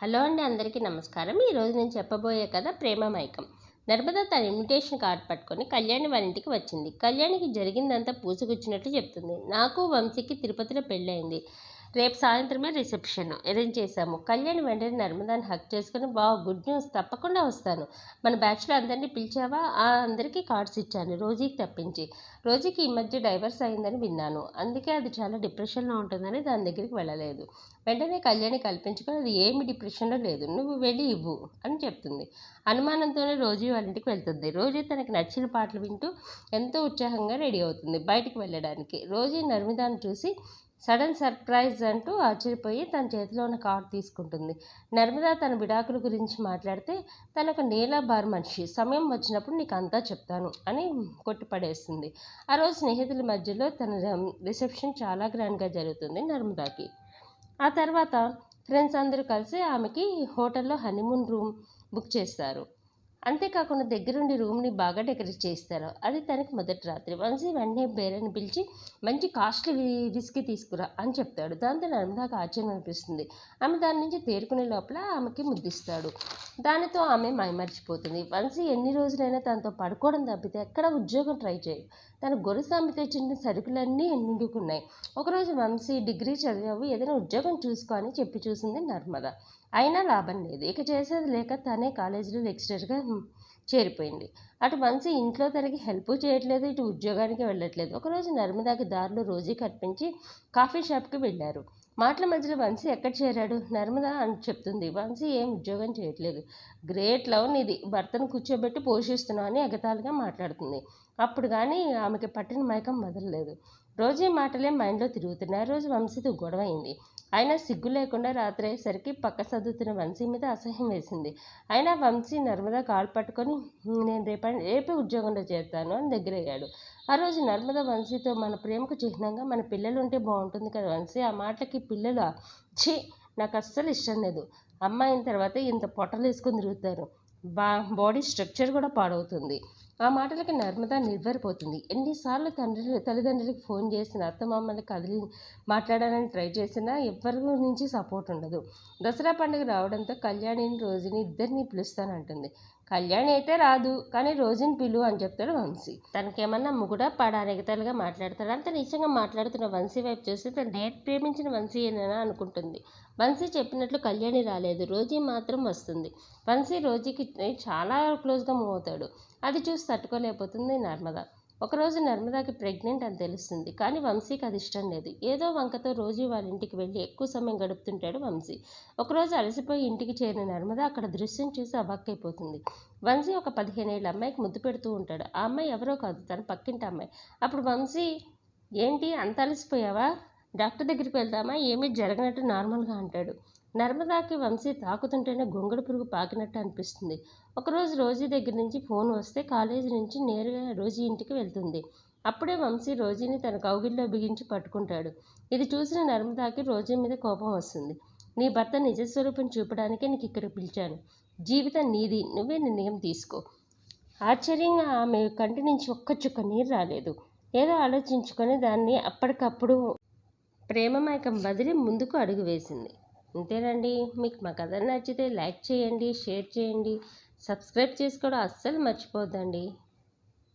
Hello అండి అందరికీ నమస్కారం. ఈరోజు నేను చెప్పబోయే కథ ప్రేమ మైకం. నర్మద తన ఇన్విటేషన్ కార్డ్ పట్టుకొని కళ్యాణి వాళ్ళ ఇంటికి వచ్చింది. కళ్యాణికి జరిగిందంతా పూసుకొచ్చినట్లు చెప్తుంది. నాకు వంశీకి తిరుపతిలో పెళ్ళయింది. రేపు సాయంత్రమే రిసెప్షన్. అరేంజ్ చేశాము. కళ్యాణ్ వెంటనే నర్మదాని హక్ చేసుకుని బాగా గుడ్ న్యూస్ తప్పకుండా వస్తాను. మన బ్యాచ్లో అందరినీ పిలిచావా? ఆ అందరికీ కార్డ్స్ ఇచ్చాను. రోజీకి తప్పించి. రోజీకి ఈ మధ్య డైవర్స్ అయిందని విన్నాను. అందుకే అది చాలా డిప్రెషన్లో ఉంటుందని దాని దగ్గరికి వెళ్ళలేదు. వెంటనే కళ్యాణి కల్పించుకొని అది ఏమి డిప్రెషన్లో లేదు. నువ్వు వెళ్ళి ఇవ్వు అని చెప్తుంది. అనుమానంతోనే రోజు వాళ్ళ ఇంటికి వెళ్తుంది. రోజు తనకి నచ్చిన పాటలు వింటూ ఎంతో ఉత్సాహంగా రెడీ అవుతుంది బయటికి వెళ్ళడానికి. రోజీ నర్మిదాన్ని చూసి సడన్ సర్ప్రైజ్ అంటూ ఆశ్చర్యపోయి తన చేతిలో ఉన్న కార్డు తీసుకుంటుంది. నర్మదా తన విడాకుల గురించి మాట్లాడితే తనకు ఒక బార్ మనిషి సమయం వచ్చినప్పుడు నీకు అంతా చెప్తాను అని కొట్టిపడేస్తుంది. ఆ రోజు స్నేహితుల మధ్యలో తన రిసెప్షన్ చాలా గ్రాండ్గా జరుగుతుంది నర్మదాకి. ఆ తర్వాత ఫ్రెండ్స్ అందరూ కలిసి ఆమెకి హోటల్లో హనీమూన్ రూమ్ బుక్ చేస్తారు. అంతేకాకుండా దగ్గరుండి రూమ్ని బాగా డెకరేట్ చేస్తారు అది తనకి మొదటి రాత్రి. వంశీ వెంటనే బేరని పిలిచి మంచి కాస్ట్లీ విస్కీ తీసుకురా అని చెప్తాడు. దాంతో నర్మదాకు ఆశ్చర్యం అనిపిస్తుంది. ఆమె దాని నుంచి తేరుకునే లోపల ఆమెకి ముద్దిస్తాడు. దానితో ఆమె మైమర్చిపోతుంది. వంశీ ఎన్ని రోజులైనా తనతో పడుకోవడం తప్పితే ఎక్కడ ఉద్యోగం ట్రై చేయదు తన గొలుసు అమ్మి తెచ్చిన సరుకులన్నీ నిండుకున్నాయి ఒకరోజు వంశీ డిగ్రీ చదివావు ఏదైనా ఉద్యోగం చూసుకో అని చెప్పి చూసింది నర్మద. అయినా లాభం లేదు. ఇక చేసేది లేక తనే కాలేజీలో లెక్చరర్గా చేరిపోయింది. అటు వంశీ ఇంట్లో తనకి హెల్ప్ చేయట్లేదు ఇటు ఉద్యోగానికి వెళ్ళట్లేదు. ఒకరోజు నర్మదాకి దారిలో రోజీ కనిపించి కాఫీ షాప్కి వెళ్ళారు. మాటల మధ్యలో వంశీ ఎక్కడ చేరాడు? నర్మదా అని చెప్తుంది. వంశీ ఏం ఉద్యోగం చేయట్లేదు. గ్రేట్ లవ్ ఇది భర్తను కూర్చోబెట్టి పోషిస్తున్నావు అని ఎగతాళిగా మాట్లాడుతుంది. అప్పుడు కానీ ఆమెకి పట్టిన మైకం వదలలేదు. రోజీ మాటలే మైండ్లో తిరుగుతున్నాయి. ఆ రోజు వంశీతో గొడవ అయింది. అయినా సిగ్గు లేకుండా రాత్రి అయ్యేసరికి పక్క సర్దుతున్న వంశీ మీద అసహ్యం వేసింది. అయినా వంశీ నర్మదా కాలు పట్టుకొని నేను రేప రేపే ఉద్యోగంలో చేరుతాను అని దగ్గరయ్యాడు. ఆ రోజు నర్మదా వంశీతో మన ప్రేమకు చిహ్నంగా మన పిల్లలు ఉంటే బాగుంటుంది కదా వంశీ ఆ మాటలకి పిల్లలు ఛీ నాకు అస్సలు ఇష్టం లేదు. అమ్మాయిన తర్వాత ఇంత పొట్టలు వేసుకొని తిరుగుతారు. బా బాడీ స్ట్రక్చర్ కూడా పాడవుతుంది. ఆ మాటలకి నర్మద నిర్వరిపోతుంది ఎన్నిసార్లు తండ్రి తల్లిదండ్రులకి ఫోన్ చేసిన అత్తమామల్ని కదిలి మాట్లాడాలని ట్రై చేసినా ఎవరి నుంచి సపోర్ట్ ఉండదు. దసరా పండుగ రావడంతో కళ్యాణిని రోజుని ఇద్దరిని పిలుస్తానంటుంది. కళ్యాణి అయితే రాదు కానీ రోజుని పిలు అని చెప్తాడు వంశీ. తనకేమన్నా ముగుడా పడా నెగతలుగా మాట్లాడతాడు? అంత నిజంగా మాట్లాడుతున్న వంశీ వైపు చూస్తే తను డేట్ ప్రేమించిన వంశీ ఏనా అనుకుంటుంది. వంశీ చెప్పినట్లు కళ్యాణి రాలేదు. రోజీ మాత్రం వస్తుంది. వంశీ రోజీకి చాలా క్లోజ్గా మూవ్ అవుతాడు. అది చూసి తట్టుకోలేకపోతుంది నర్మదా. ఒకరోజు నర్మదాకి ప్రెగ్నెంట్ అని తెలుస్తుంది కానీ వంశీకి అది ఇష్టం లేదు. ఏదో వంకతో రోజు వాళ్ళ ఇంటికి వెళ్ళి ఎక్కువ సమయం గడుపుతుంటాడు వంశీ. ఒకరోజు అలసిపోయి ఇంటికి చేరిన నర్మద అక్కడ దృశ్యం చూసి అవాక్కైపోతుంది. వంశీ ఒక పదిహేనేళ్ళ అమ్మాయికి ముద్దు పెడుతూ ఉంటాడు. ఆ అమ్మాయి ఎవరో కాదు తన పక్కింటి అమ్మాయి. అప్పుడు వంశీ ఏంటి అంత అలసిపోయావా? డాక్టర్ దగ్గరికి వెళ్తామా ఏమీ జరగనట్టు నార్మల్గా అంటాడు. నర్మదాకి వంశీ తాకుతుంటేనే గొంగడు పురుగు పాకినట్టు అనిపిస్తుంది. ఒకరోజు రోజీ దగ్గర నుంచి ఫోన్ వస్తే కాలేజీ నుంచి నేరుగా రోజీ ఇంటికి వెళ్తుంది. అప్పుడే వంశీ రోజీని తన కౌగిల్లో బిగించి పట్టుకుంటాడు. ఇది చూసిన నర్మదాకి రోజీ మీద కోపం వస్తుంది. నీ భర్త నిజస్వరూపం చూపడానికే నీకు ఇక్కడ పిలిచాను. జీవితం నీది. నువ్వే నిర్ణయం తీసుకో. ఆశ్చర్యంగా ఆమె కంటి నుంచి ఒక్క చుక్క నీరు రాలేదు. ఏదో ఆలోచించుకొని దాన్ని అప్పటికప్పుడు ప్రేమమైకం వదిలి ముందుకు అడుగు వేసింది. అంతేనండి. మీకు మా కథ నచ్చితే లైక్ చేయండి షేర్ చేయండి సబ్స్క్రైబ్ చేసుకోవడం అస్సలు మర్చిపోద్దండి.